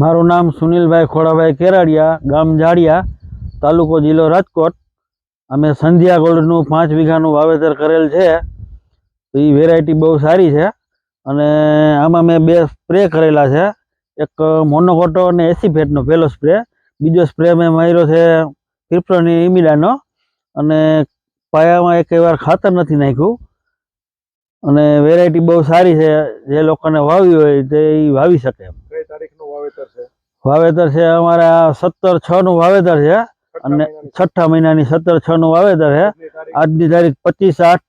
મારું નામ સુનિલભાઈ ખોડાભાઈ કેરાડિયા, ગામ જાડિયા, તાલુકો જિલ્લો રાજકોટ. અમે સંધ્યા ગોલ્ડનું પાંચ વીઘાનું વાવેતર કરેલ છે. એ વેરાયટી બહુ સારી છે. અને આમાં મેં બે સ્પ્રે કરેલા છે. એક મોનોકોટો અને એસી ફેટનો પહેલો સ્પ્રે બીજો સ્પ્રે મેં માર્યો છે ક્રિપ્ટોની ઇમિડાનો અને પાયામાં એક વાર ખાતર નથી નાખ્યું. અને વેરાયટી બહુ સારી છે. જે લોકોને વાવી હોય તે એ વાવી શકે એમ કઈ તારીખનું વાવેતર છે વાવેતર છે અમારા સત્તર છ નું વાવેતર છે. અને છઠ્ઠા મહિનાની સત્તર છ નું વાવેતર છે. આજની તારીખ પચીસ આઠ.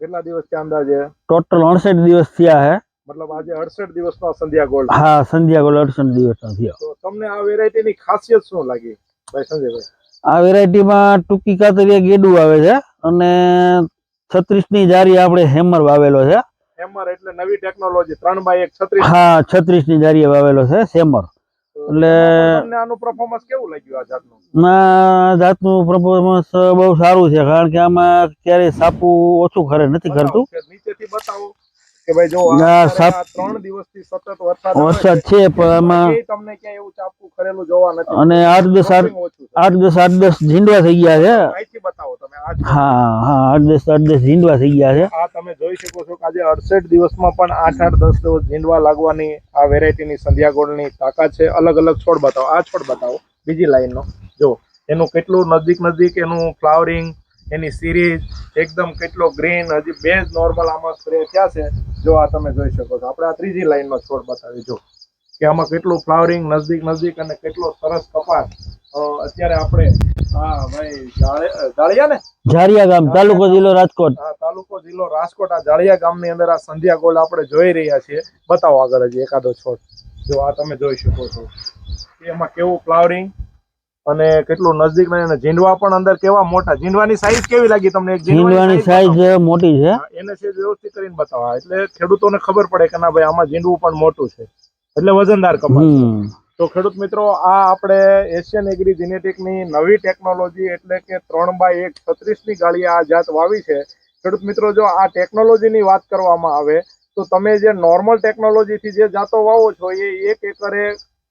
કેટલા દિવસ છે અંદાજે ટોટલ અડસઠ દિવસ થયા છે. મતલબ આજે અડસઠ દિવસનો સંધ્યા ગોલ્ડ હા સંધ્યા ગોલ્ડ અડસઠ દિવસનો થયો. તમને આ વેરાયટીની ખાસિયત શું લાગી? ભાઈ સંજયભાઈ. આ વેરાયટીમાં ટૂંકી કાતરિયા ગેડું આવે છે અને છત્રીસની જારી આપણે હેમર વાવેલો છે. હેમર એટલે નવી ટેકનોલોજી ત્રણ બાય એક છત્રીસ. હા છત્રીસની જારીએ વાવેલો છે સેમર એટલે- આનું પરફોર્મન્સ કેવું લાગ્યું આ જાતનું? ના જાતનું પરફોર્મન્સ બહુ સારું છે કારણ કે આમાં ક્યારેય સાપુ ઓછું ખરે નથી કરતું નીચેથી બતાવો કે ભાઈ જો આ ત્રણ દિવસથી સતત વરસાદ વરસાદ છે પણ આમાં તમને ક્યાં એવું ચાપકું ખરેલું જોવા નથી અને આઠ દસ. આઠ દસ આઠ દસ ઝીંડવા થઈ ગયા છે અહીંથી બતાવો તમે આ જ. હા હા આઠ દસ ઝીંડવા થઈ ગયા છે. આ તમે જોઈ શકો છો કે આજે અડસઠ દિવસમાં પણ આઠ આઠ દસ દિવસ ઝીંડવા લાગવાની આ વેરાયટીની સંધ્યા ગોળની તાકાત છે. અલગ અલગ છોડ બતાવો. આ છોડ બતાવો. બીજી લાઈનનો. જો એનું કેટલું નજીક નજીક એનું ફ્લાવરિંગ એની સિરીઝ એકદમ કેટલો ગ્રીન હજી બે જ નોર્મલ આમાં સ્પ્રે થયા છે. જો આ તમે જોઈ શકો છો. આપણે આ ત્રીજી લાઈનનો છોડ બતાવી. જો કે આમાં કેટલું ફ્લાવરિંગ નજીક નજીક અને કેટલો સરસ કપાસ. અત્યારે આપણે હા ભાઈ જાળિયા ને? ઝારિયા ગામ તાલુકો જિલ્લો રાજકોટ. હા તાલુકો જિલ્લો રાજકોટ. આ જાળિયા ગામની અંદર આ સંધ્યા ગોલ આપણે જોઈ રહ્યા છીએ. બતાવો આગળ હજી એકાદો છોડ. જો આ તમે જોઈ શકો છો. એમાં કેવું ફ્લાવરિંગ અને કેટલું નજીક ને ઝીંડવા પણ અંદર કેવા મોટા. ઝીંડવાની સાઈઝ કેવી લાગી તમને? ઝીંડવાની સાઈઝ મોટી છે. એને છે વ્યવસ્થિત કરીને બતાવા. એટલે ખેડૂતોને ખબર પડે કે ના ભાઈ આમાં ઝીંડવું પણ મોટું છે. એટલે વજનદાર કપાસ તો ખેડૂત મિત્રો આ આપણે એશિયન એગ્રી જીનેટિકની નવી ટેકનોલોજી એટલે કે ત્રણ બાય એક છત્રીસની ગાડી આ જાત વાવી છે. ખેડૂત મિત્રો જો આ ટેકનોલોજીની વાત કરવામાં આવે તો તમે જે નોર્મલ ટેકનોલોજીથી જે જાતો વાવો છો એ એક એકરે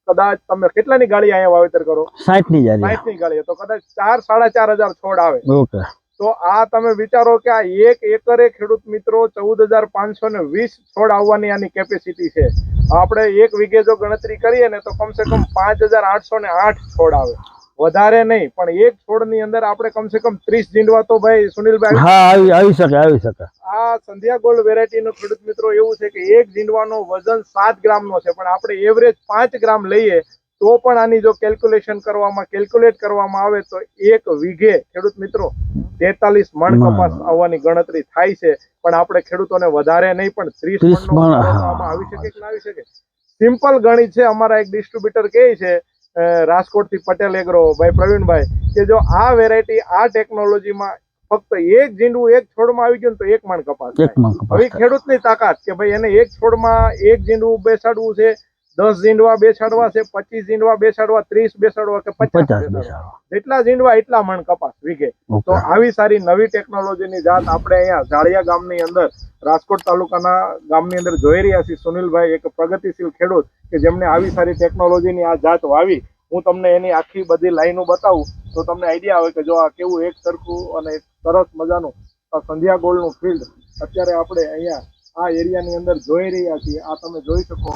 કદાચ તમે કેટલાની ગાડી અહીંયા વાવેતર કરો? સાઠની જારી સાઠની ગાડી તો કદાચ ચાર સાડા ચાર હજાર છોડ આવે. ઓકે. તો આ તમે વિચારો કે આ એક એકરે ખેડૂત મિત્રો ચૌદ હજાર પાંચસો ને વીસ છોડ આવવાની આની કેપેસિટી છે. આપણે એક વીઘે જો ગણતરી કરીએ ને તો કમસે કમ પાંચ હજાર આઠસો ને આઠ છોડ આવે. વધારે નહીં પણ એક છોડની અંદર આપણે કમસે કમ ત્રીસ જીંડવા તો ભાઈ સુનિલભાઈ હા આવી આવી શકે આવી શકે. આ સંધ્યા ગોલ્ડ વેરાયટીનો ખેડૂત મિત્રો એવું છે કે એક જીંડવાનો વજન સાત ગ્રામ નો છે પણ આપણે એવરેજ પાંચ ગ્રામ લઈએ તો પણ આની જો કેલ્ક્યુલેશન કરવામાં કેલ્ક્યુલેટ કરવામાં આવે તો એક વીઘે ખેડૂત મિત્રો તેતાલીસ મણ. કપાસ આવવાની ગણતરી થાય છે. પણ આપણે ખેડૂતોને વધારે નહીં પણ ત્રીસ મણ, આવી શકે કે ના આવી શકે? સિમ્પલ ગણિત છે. અમારા એક ડિસ્ટ્રીબ્યુટર કહે છે રાજકોટ રાજકોટથી પટેલ એગ્રો ભાઈ પ્રવીણભાઈ કે જો આ વેરાયટી આ ટેકનોલોજીમાં ફક્ત એક જીંડવું એક છોડમાં આવી ગયું ને તો એક મણ કપાસ હવે. ખેડૂતની તાકાત કે ભાઈ એને એક છોડમાં એક જીંડવું બેસાડવું છે દસ ઝીંડવા બેસાડવા છે પચીસ ઝીંડવા બેસાડવા ત્રીસ બેસાડવા કે પચાસ બેસાડવા. જેટલા ઝીંડવા એટલા મણ કપાસ વીઘે. તો આવી સારી નવી ટેકનોલોજીની જાત આપણે અહીંયા ઝાડિયા ગામની અંદર રાજકોટ તાલુકાના ગામની અંદર જોઈ રહ્યા છીએ. સુનિલભાઈ એક પ્રગતિશીલ ખેડૂત કે જેમને આવી સારી ટેકનોલોજીની આ જાત વાવી. હું તમને એની આખી બધી લાઈનો બતાવું તો તમને આઈડિયા આવે કે જો આ કેવું એક સરખું અને એક સરસ મજાનું સંધ્યા ગોલ્ડનું ફિલ્ડ અત્યારે આપણે અહીંયા આ એરિયાની અંદર જોઈ રહ્યા છીએ. આ તમે જોઈ શકો.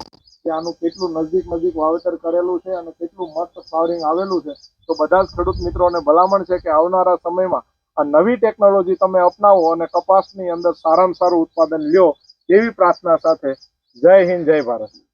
કે આનું કેટલું નજીક નજીક વાવેતર કરેલું છે અને કેટલું મસ્ત ફ્લાવરિંગ આવેલું છે. તો બધા જ ખેડૂત મિત્રોને ભલામણ છે કે આવનારા સમયમાં આ નવી ટેકનોલોજી તમે અપનાવો અને કપાસની અંદર સારામાં સારું ઉત્પાદન લ્યો એવી પ્રાર્થના સાથે જય હિન્દ, જય ભારત.